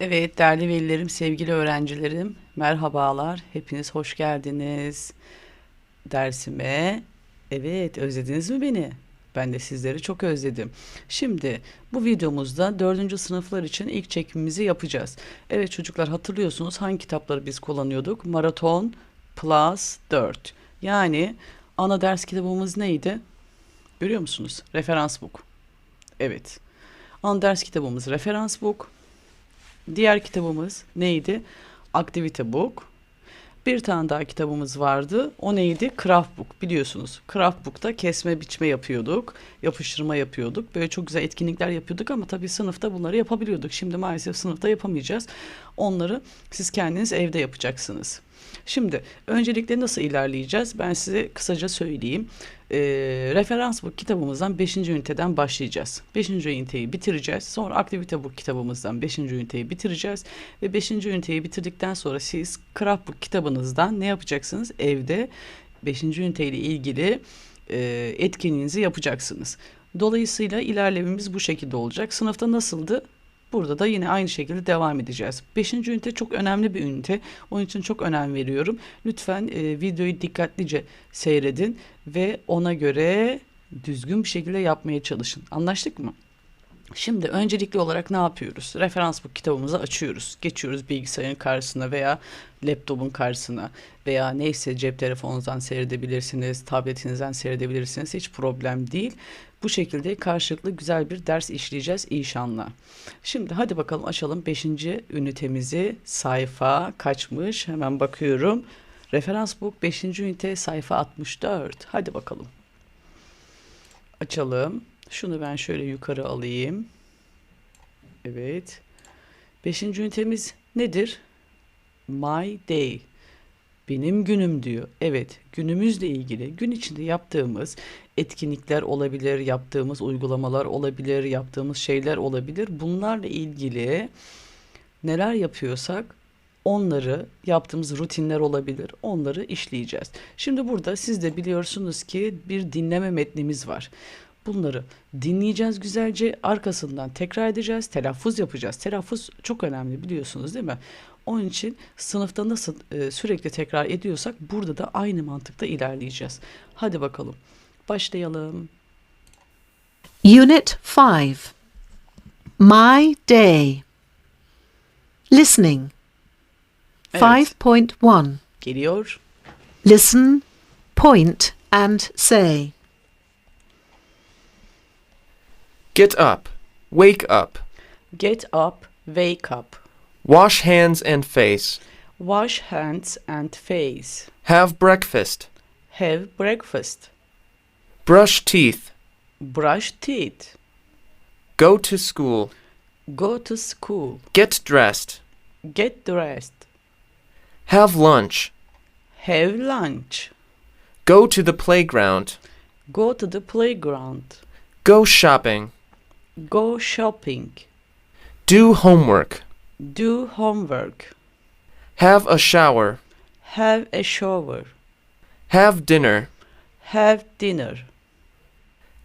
Evet değerli velilerim, sevgili öğrencilerim, merhabalar. Hepiniz hoş geldiniz dersime. Evet, özlediniz mi beni? Ben de sizleri çok özledim. Şimdi bu videomuzda dördüncü sınıflar için ilk çekimimizi yapacağız. Evet çocuklar hatırlıyorsunuz hangi kitapları biz kullanıyorduk? Maraton Plus 4. Yani ana ders kitabımız neydi? Görüyor musunuz? Referans book. Evet. Ana ders kitabımız referans book. Diğer kitabımız neydi? Aktivite book. Bir tane daha kitabımız vardı. O neydi? Craft book biliyorsunuz. Craft book'ta kesme biçme yapıyorduk. Yapıştırma yapıyorduk. Böyle çok güzel etkinlikler yapıyorduk ama tabii sınıfta bunları yapabiliyorduk. Şimdi maalesef sınıfta yapamayacağız. Onları siz kendiniz evde yapacaksınız. Şimdi öncelikle nasıl ilerleyeceğiz? Ben size kısaca söyleyeyim. Ee, referans bu kitabımızdan 5. üniteden başlayacağız. 5. üniteyi bitireceğiz. Sonra aktivite bu kitabımızdan 5. üniteyi bitireceğiz. Ve 5. üniteyi bitirdikten sonra siz Craft Book kitabınızdan ne yapacaksınız? Evde 5. üniteyle ilgili e, etkinliğinizi yapacaksınız. Dolayısıyla ilerlememiz bu şekilde olacak. Sınıfta nasıldı? Burada da yine aynı şekilde devam edeceğiz. Beşinci ünite çok önemli bir ünite. Onun için çok önem veriyorum. Lütfen e, videoyu dikkatlice seyredin ve ona göre düzgün bir şekilde yapmaya çalışın. Anlaştık mı? Şimdi öncelikli olarak ne yapıyoruz? Referans bu kitabımızı açıyoruz. Geçiyoruz bilgisayarın karşısına veya laptopun karşısına veya neyse cep telefonunuzdan seyredebilirsiniz, tabletinizden seyredebilirsiniz. Hiç problem değil. Bu şekilde karşılıklı güzel bir ders işleyeceğiz inşallah. Şimdi hadi bakalım açalım 5. ünitemizi. Sayfa kaçmış? Hemen bakıyorum. Referans book 5. ünite sayfa 64. Hadi bakalım. Açalım. Şunu ben şöyle yukarı alayım. Evet. Beşinci ünitemiz nedir? My day. Benim günüm diyor. Evet, günümüzle ilgili gün içinde yaptığımız etkinlikler olabilir, yaptığımız uygulamalar olabilir, yaptığımız şeyler olabilir. Bunlarla ilgili neler yapıyorsak onları yaptığımız rutinler olabilir. Onları işleyeceğiz. Şimdi burada siz de biliyorsunuz ki bir dinleme metnimiz var. Bunları dinleyeceğiz güzelce. Arkasından tekrar edeceğiz. Telaffuz yapacağız. Telaffuz çok önemli biliyorsunuz değil mi? Onun için sınıfta nasıl e, sürekli tekrar ediyorsak burada da aynı mantıkta ilerleyeceğiz. Hadi bakalım. Başlayalım. Unit 5 My Day Listening Evet. 5.1 Geliyor. Listen, point and say. Get up. Wake up. Get up, wake up. Wash hands and face. Wash hands and face. Have breakfast. Have breakfast. Brush teeth. Brush teeth. Go to school. Go to school. Get dressed. Get dressed. Have lunch. Have lunch. Go to the playground. Go to the playground. Go shopping. Go shopping. Do homework. Do homework. Have a shower. Have a shower. Have dinner. Have dinner.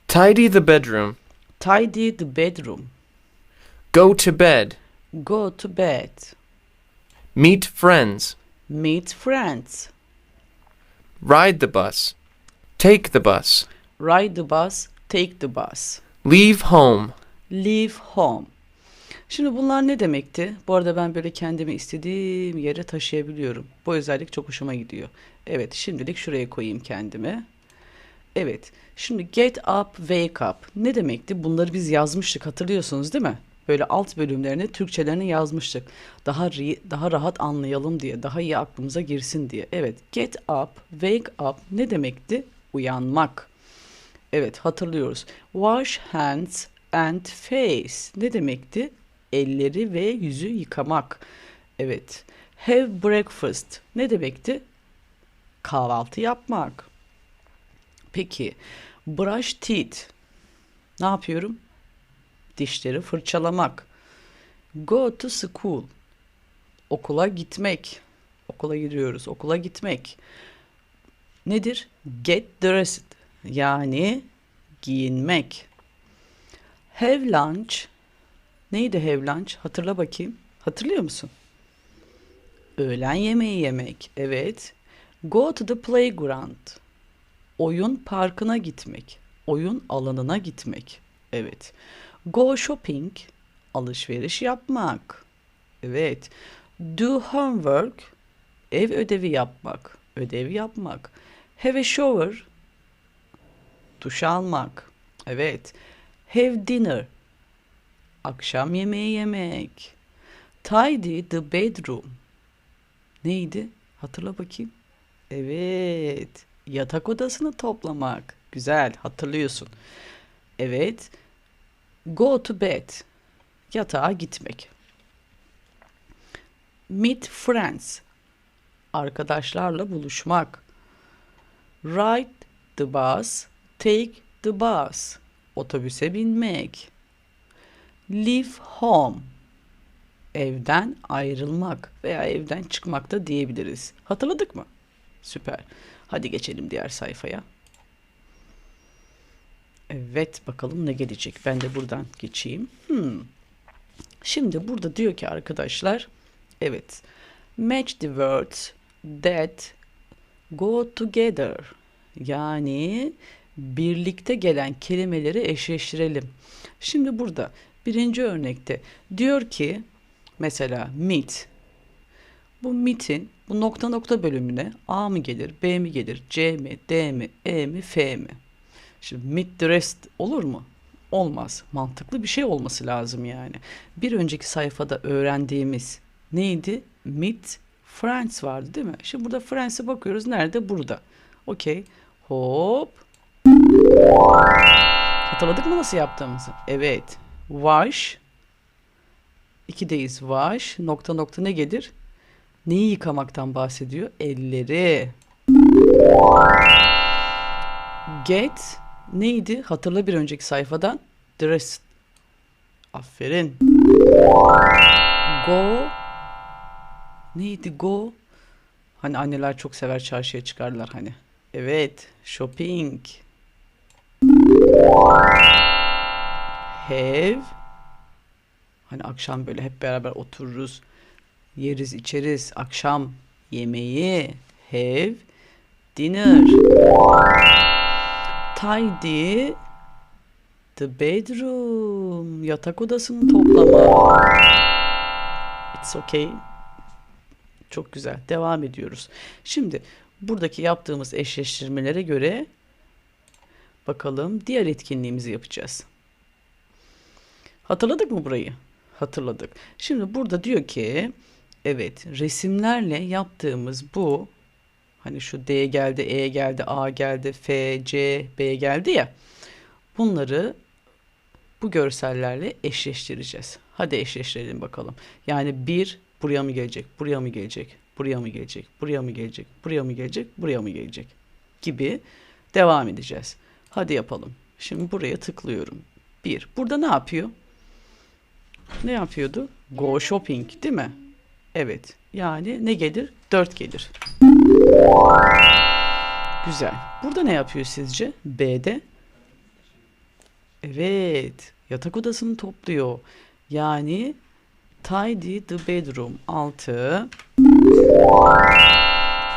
Tidy the bedroom. Tidy the bedroom. Go to bed. Go to bed. Meet friends. Meet friends. Ride the bus. Take the bus. Ride the bus. Take the bus. Leave home. Leave home. Şimdi bunlar ne demekti? Bu arada ben böyle kendimi istediğim yere taşıyabiliyorum. Bu özellik çok hoşuma gidiyor. Evet, şimdilik şuraya koyayım kendimi. Evet, şimdi get up, wake up. Ne demekti? Bunları biz yazmıştık hatırlıyorsunuz değil mi? Böyle alt bölümlerini, Türkçelerini yazmıştık. Daha daha rahat anlayalım diye, daha iyi aklımıza girsin diye. Evet, get up, wake up ne demekti? Uyanmak. Evet hatırlıyoruz. Wash hands and face ne demekti? Elleri ve yüzü yıkamak. Evet. Have breakfast ne demekti? Kahvaltı yapmak. Peki brush teeth ne yapıyorum? Dişleri fırçalamak. Go to school okula gitmek. Okula gidiyoruz. Okula gitmek. Nedir? Get dressed yani giyinmek. Have lunch. Neydi lunch? Hatırla bakayım. Hatırlıyor musun? Öğlen yemeği yemek. Evet. Go to the playground. Oyun parkına gitmek. Oyun alanına gitmek. Evet. Go shopping. Alışveriş yapmak. Evet. Do homework. Ev ödevi yapmak. Ödev yapmak. Have a shower. Duş almak. Evet. Have dinner. Akşam yemeği yemek. Tidy the bedroom. Neydi? Hatırla bakayım. Evet. Yatak odasını toplamak. Güzel. Hatırlıyorsun. Evet. Go to bed. Yatağa gitmek. Meet friends. Arkadaşlarla buluşmak. Ride the bus. Take the bus. Otobüse binmek. Leave home. Evden ayrılmak veya evden çıkmak da diyebiliriz. Hatırladık mı? Süper. Hadi geçelim diğer sayfaya. Evet bakalım ne gelecek. Ben de buradan geçeyim. Hmm. Şimdi burada diyor ki arkadaşlar evet match the words that go together yani birlikte gelen kelimeleri eşleştirelim. Şimdi burada birinci örnekte diyor ki mesela meet bu meet'in bu nokta nokta bölümüne A mı gelir, B mi gelir, C mi, D mi, E mi, F mi? Şimdi the rest olur mu? Olmaz. Mantıklı bir şey olması lazım yani. Bir önceki sayfada öğrendiğimiz neydi? Meet friends vardı değil mi? Şimdi burada friends'e bakıyoruz. Nerede? Burada. Okey. Hop. Hatırladık mı nasıl yaptığımızı? Evet. Wash. İkideyiz. Wash. Nokta nokta ne gelir? Neyi yıkamaktan bahsediyor? Elleri. Get neydi? Hatırla bir önceki sayfadan. Dress. Aferin. Go. Neydi go? Hani anneler çok sever çarşıya çıkarlar hani. Evet. Shopping. Have. Hani akşam böyle hep beraber otururuz. Yeriz içeriz. Akşam yemeği. Have. Dinner. Tidy. The bedroom. Yatak odasını toplama. It's okay. Çok güzel. Devam ediyoruz. Şimdi buradaki yaptığımız eşleştirmelere göre bakalım diğer etkinliğimizi yapacağız. Hatırladık mı burayı? Hatırladık. Şimdi burada diyor ki evet resimlerle yaptığımız bu hani şu D geldi, E geldi, A geldi, F, C, B geldi ya bunları bu görsellerle eşleştireceğiz. Hadi eşleştirelim bakalım. Yani bir buraya mı gelecek, buraya mı gelecek, buraya mı gelecek, buraya mı gelecek, buraya mı gelecek, buraya mı gelecek gibi devam edeceğiz. Hadi yapalım. Şimdi buraya tıklıyorum. Bir. Burada ne yapıyor? Ne yapıyordu? Go shopping değil mi? Evet. Yani ne gelir? 4 gelir. Güzel. Burada ne yapıyor sizce? B'de. Evet. Yatak odasını topluyor. Yani tidy the bedroom 6.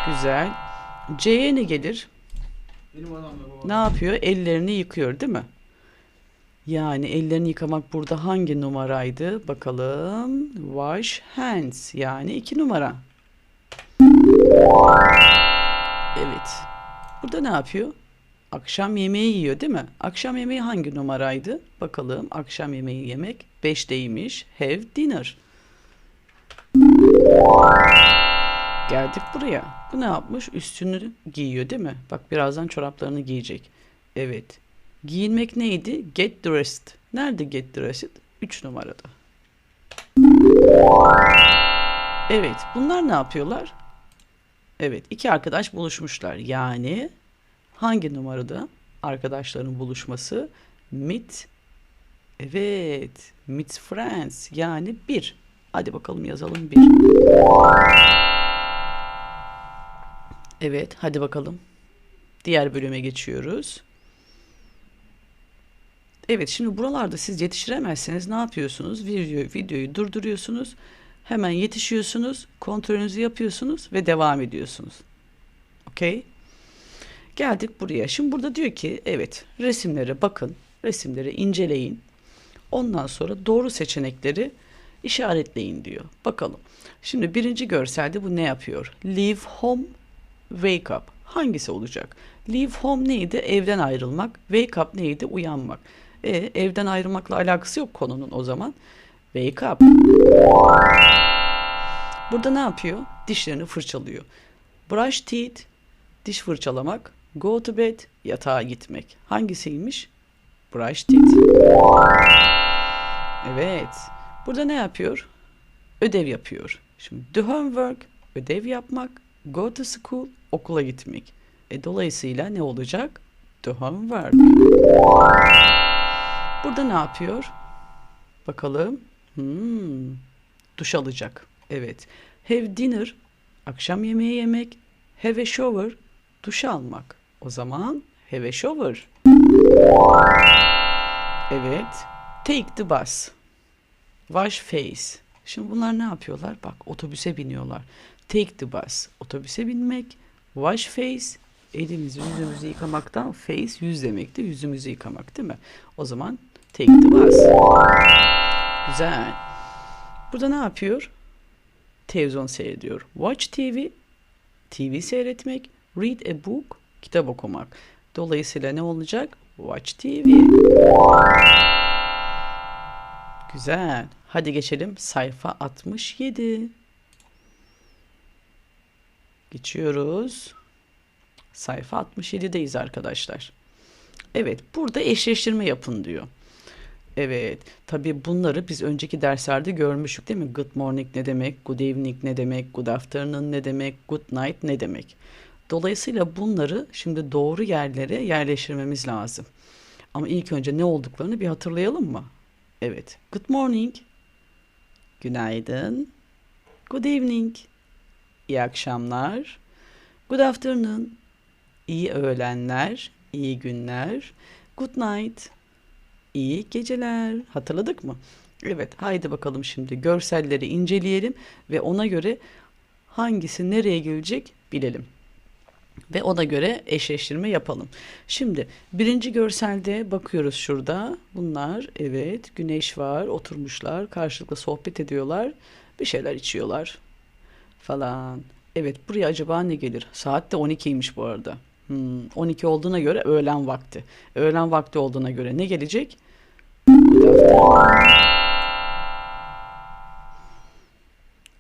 Güzel. C'ye ne gelir? Ne yapıyor? Ellerini yıkıyor değil mi? Yani ellerini yıkamak burada hangi numaraydı? Bakalım. Wash hands. Yani iki numara. Evet. Burada ne yapıyor? Akşam yemeği yiyor değil mi? Akşam yemeği hangi numaraydı? Bakalım. Akşam yemeği yemek 5'teymiş. Have dinner. Geldik buraya. Bu ne yapmış? Üstünü giyiyor değil mi? Bak birazdan çoraplarını giyecek. Evet. Giyinmek neydi? Get dressed. Nerede get dressed? 3 numarada. Evet. Bunlar ne yapıyorlar? Evet. iki arkadaş buluşmuşlar. Yani hangi numarada arkadaşların buluşması? Meet. Evet. Meet friends. Yani bir. Hadi bakalım yazalım bir. Evet. Hadi bakalım. Diğer bölüme geçiyoruz. Evet şimdi buralarda siz yetiştiremezseniz ne yapıyorsunuz? Video, videoyu durduruyorsunuz. Hemen yetişiyorsunuz, kontrolünüzü yapıyorsunuz ve devam ediyorsunuz. Okey? Geldik buraya. Şimdi burada diyor ki evet resimlere bakın, resimleri inceleyin. Ondan sonra doğru seçenekleri işaretleyin diyor. Bakalım. Şimdi birinci görselde bu ne yapıyor? Leave home, wake up. Hangisi olacak? Leave home neydi? Evden ayrılmak. Wake up neydi? Uyanmak. E, evden ayrılmakla alakası yok konunun o zaman. Wake up. Burada ne yapıyor? Dişlerini fırçalıyor. Brush teeth, diş fırçalamak. Go to bed, yatağa gitmek. Hangisiymiş? Brush teeth. Evet. Burada ne yapıyor? Ödev yapıyor. Şimdi do homework, ödev yapmak. Go to school, okula gitmek. E, dolayısıyla ne olacak? Do homework. Burada ne yapıyor? Bakalım. Hmm, duş alacak. Evet. Have dinner, akşam yemeği yemek. Have a shower, duş almak. O zaman have a shower. Evet. Take the bus. Wash face. Şimdi bunlar ne yapıyorlar? Bak otobüse biniyorlar. Take the bus. Otobüse binmek. Wash face. Elimizi yüzümüzü yıkamaktan face yüz demekti. Yüzümüzü yıkamak değil mi? O zaman take the bus. Güzel. Burada ne yapıyor? Televizyon seyrediyor. Watch TV. TV seyretmek. Read a book. Kitap okumak. Dolayısıyla ne olacak? Watch TV. Güzel. Hadi geçelim sayfa 67. Geçiyoruz. Sayfa 67'deyiz arkadaşlar. Evet, burada eşleştirme yapın diyor. Evet, tabii bunları biz önceki derslerde görmüştük değil mi? Good morning ne demek, good evening ne demek, good afternoon ne demek, good night ne demek. Dolayısıyla bunları şimdi doğru yerlere yerleştirmemiz lazım. Ama ilk önce ne olduklarını bir hatırlayalım mı? Evet. Good morning. Günaydın. Good evening. İyi akşamlar. Good afternoon. İyi öğlenler, iyi günler. Good night. İyi geceler. Hatırladık mı? Evet, haydi bakalım şimdi görselleri inceleyelim ve ona göre hangisi nereye gelecek bilelim. Ve ona göre eşleştirme yapalım. Şimdi birinci görselde bakıyoruz şurada. Bunlar evet güneş var oturmuşlar karşılıklı sohbet ediyorlar. Bir şeyler içiyorlar falan. Evet buraya acaba ne gelir? Saat de 12'ymiş bu arada. Hmm, 12 olduğuna göre öğlen vakti. Öğlen vakti olduğuna göre ne gelecek?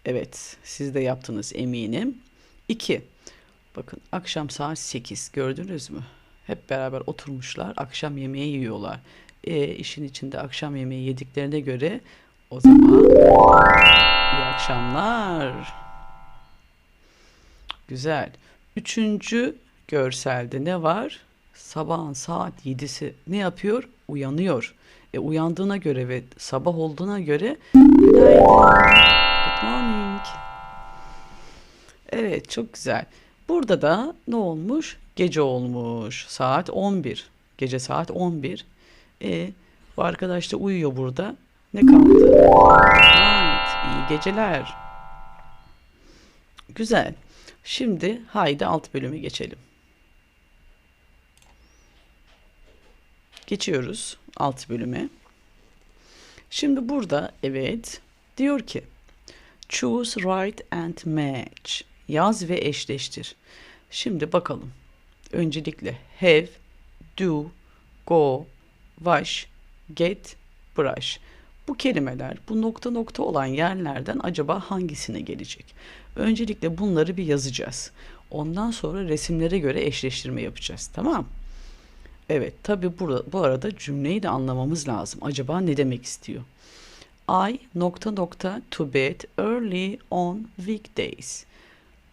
Evet siz de yaptınız eminim. 2. Bakın akşam saat 8 gördünüz mü? Hep beraber oturmuşlar akşam yemeği yiyorlar. E, işin içinde akşam yemeği yediklerine göre o zaman iyi akşamlar. Güzel. Üçüncü görselde ne var? Sabahın saat 7'si ne yapıyor? Uyanıyor. E, uyandığına göre ve sabah olduğuna göre günaydın. Good morning. Evet çok güzel. Burada da ne olmuş? Gece olmuş. Saat 11. Gece saat 11. E, bu arkadaş da uyuyor burada. Ne kaldı? Night. İyi geceler. Güzel. Şimdi haydi alt bölümü geçelim. Geçiyoruz alt bölüme. Şimdi burada evet diyor ki choose write and match. Yaz ve eşleştir. Şimdi bakalım. Öncelikle have, do, go, wash, get, brush. Bu kelimeler bu nokta nokta olan yerlerden acaba hangisine gelecek? Öncelikle bunları bir yazacağız. Ondan sonra resimlere göre eşleştirme yapacağız. Tamam? Evet, tabi bu arada cümleyi de anlamamız lazım. Acaba ne demek istiyor? I nokta nokta to bed early on weekdays.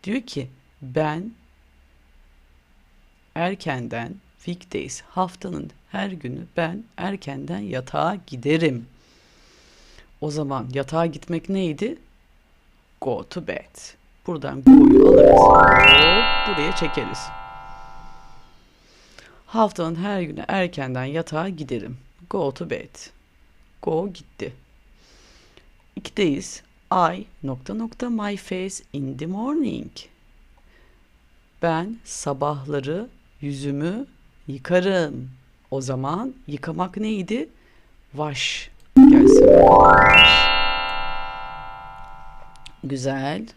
Diyor ki ben erkenden weekdays haftanın her günü ben erkenden yatağa giderim. O zaman yatağa gitmek neydi? Go to bed. Buradan go'yu alırız. Hop, buraya çekeriz. Haftanın her günü erkenden yatağa giderim. Go to bed. Go gitti. İkideyiz. I nokta nokta my face in the morning. Ben sabahları yüzümü yıkarım. O zaman yıkamak neydi? Wash. Gelsin. Wash. Güzel.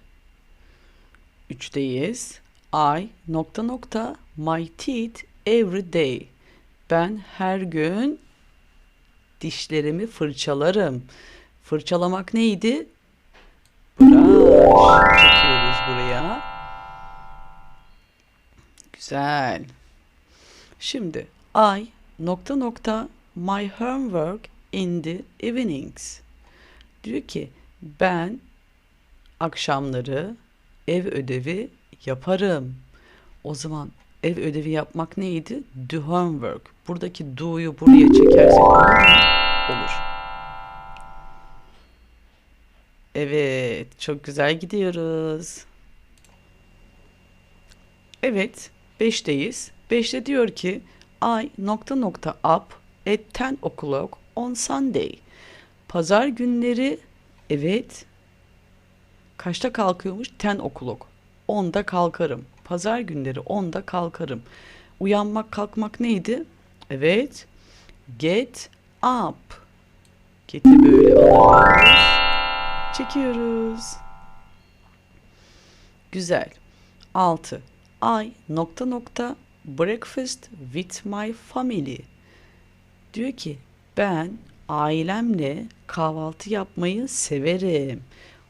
Üçteyiz. I nokta nokta my teeth every day. Ben her gün dişlerimi fırçalarım. Fırçalamak neydi? Brush. Çekiyoruz buraya. Güzel. Şimdi I nokta nokta my homework in the evenings. Diyor ki ben akşamları ev ödevi yaparım. O zaman ev ödevi yapmak neydi? Do homework. Buradaki do'yu buraya çekersek olur. Evet, çok güzel gidiyoruz. Evet, 5'teyiz. 5'te diyor ki I nokta nokta up at 10 o'clock on Sunday. Pazar günleri evet kaçta kalkıyormuş? 10 o'clock. 10'da kalkarım. Pazar günleri 10'da kalkarım. Uyanmak kalkmak neydi? Evet. Get up. Get'i böyle alıyoruz. Çekiyoruz. Güzel. 6. I nokta nokta breakfast with my family. Diyor ki ben ailemle kahvaltı yapmayı severim.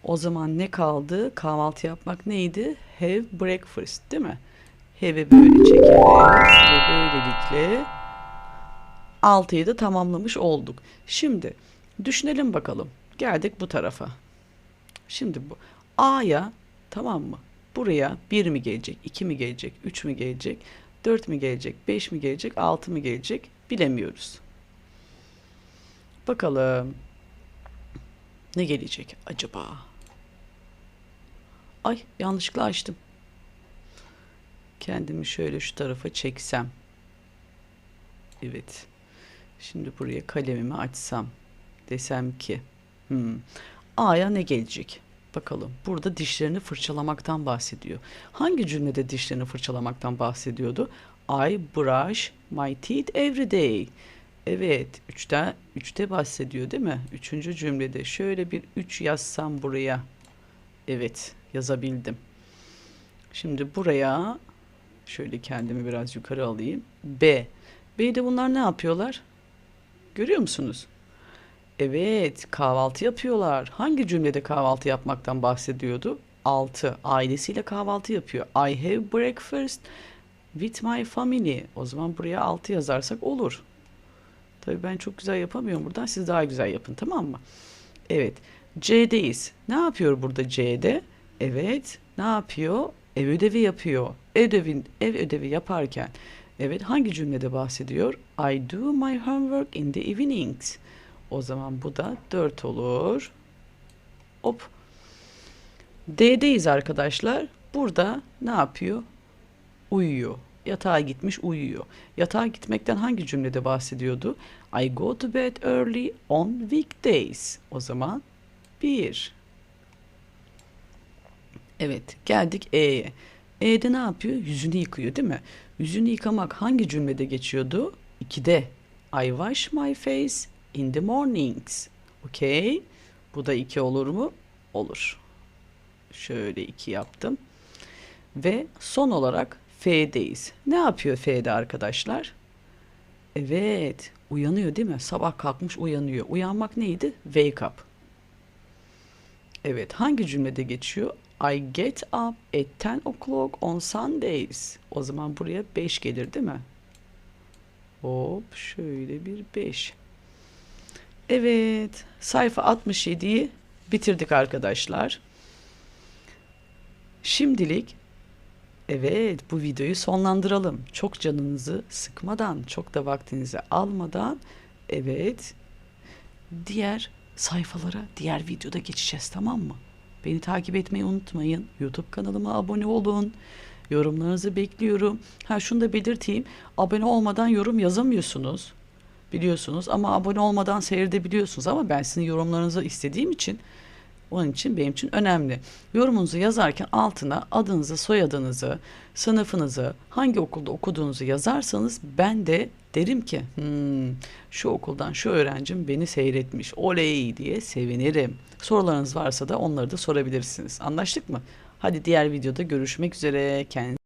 O zaman ne kaldı? Kahvaltı yapmak neydi? Have breakfast değil mi? Have'i böyle çekeriz ve böylelikle 6'yı da tamamlamış olduk. Şimdi düşünelim bakalım. Geldik bu tarafa. Şimdi bu A'ya tamam mı? Buraya 1 mi gelecek, 2 mi gelecek, 3 mü gelecek, 4 mi gelecek, 5 mi gelecek, 6 mı gelecek bilemiyoruz. Bakalım ne gelecek acaba? Ay yanlışlıkla açtım. Kendimi şöyle şu tarafa çeksem. Evet. Şimdi buraya kalemimi açsam. Desem ki hmm, A'ya ne gelecek? Bakalım. Burada dişlerini fırçalamaktan bahsediyor. Hangi cümlede dişlerini fırçalamaktan bahsediyordu? I brush my teeth every day. Evet, üçte, üçte bahsediyor değil mi? Üçüncü cümlede şöyle bir üç yazsam buraya. Evet, yazabildim. Şimdi buraya şöyle kendimi biraz yukarı alayım. B. B'de bunlar ne yapıyorlar? Görüyor musunuz? Evet, kahvaltı yapıyorlar. Hangi cümlede kahvaltı yapmaktan bahsediyordu? 6. Ailesiyle kahvaltı yapıyor. I have breakfast with my family. O zaman buraya 6 yazarsak olur. Tabii ben çok güzel yapamıyorum buradan. Siz daha güzel yapın tamam mı? Evet. C'deyiz. Ne yapıyor burada C'de? Evet. Ne yapıyor? Ev ödevi yapıyor. Ev ödevi, ev ödevi yaparken evet hangi cümlede bahsediyor? I do my homework in the evenings. O zaman bu da 4 olur. Hop. D'deyiz arkadaşlar. Burada ne yapıyor? Uyuyor. Yatağa gitmiş uyuyor. Yatağa gitmekten hangi cümlede bahsediyordu? I go to bed early on weekdays. O zaman 1. Evet geldik E'ye. E'de ne yapıyor? Yüzünü yıkıyor değil mi? Yüzünü yıkamak hangi cümlede geçiyordu? 2'de. I wash my face in the mornings. Okay. Bu da 2 olur mu? Olur. Şöyle 2 yaptım. Ve son olarak F'deyiz. Ne yapıyor F'de arkadaşlar? Evet, uyanıyor değil mi? Sabah kalkmış uyanıyor. Uyanmak neydi? Wake up. Evet, hangi cümlede geçiyor? I get up at 10 o'clock on Sundays. O zaman buraya 5 gelir değil mi? Hop, şöyle bir 5. Evet, sayfa 67'yi bitirdik arkadaşlar. Şimdilik Evet, bu videoyu sonlandıralım. Çok canınızı sıkmadan, çok da vaktinizi almadan evet diğer sayfalara diğer videoda geçeceğiz tamam mı? Beni takip etmeyi unutmayın. YouTube kanalıma abone olun. Yorumlarınızı bekliyorum. Ha şunu da belirteyim. Abone olmadan yorum yazamıyorsunuz. Biliyorsunuz ama abone olmadan seyredebiliyorsunuz ama ben sizin yorumlarınızı istediğim için Onun için benim için önemli. Yorumunuzu yazarken altına adınızı, soyadınızı, sınıfınızı, hangi okulda okuduğunuzu yazarsanız ben de derim ki "Hmm, şu okuldan şu öğrencim beni seyretmiş oley diye sevinirim. Sorularınız varsa da onları da sorabilirsiniz. Anlaştık mı? Hadi diğer videoda görüşmek üzere. Kendinize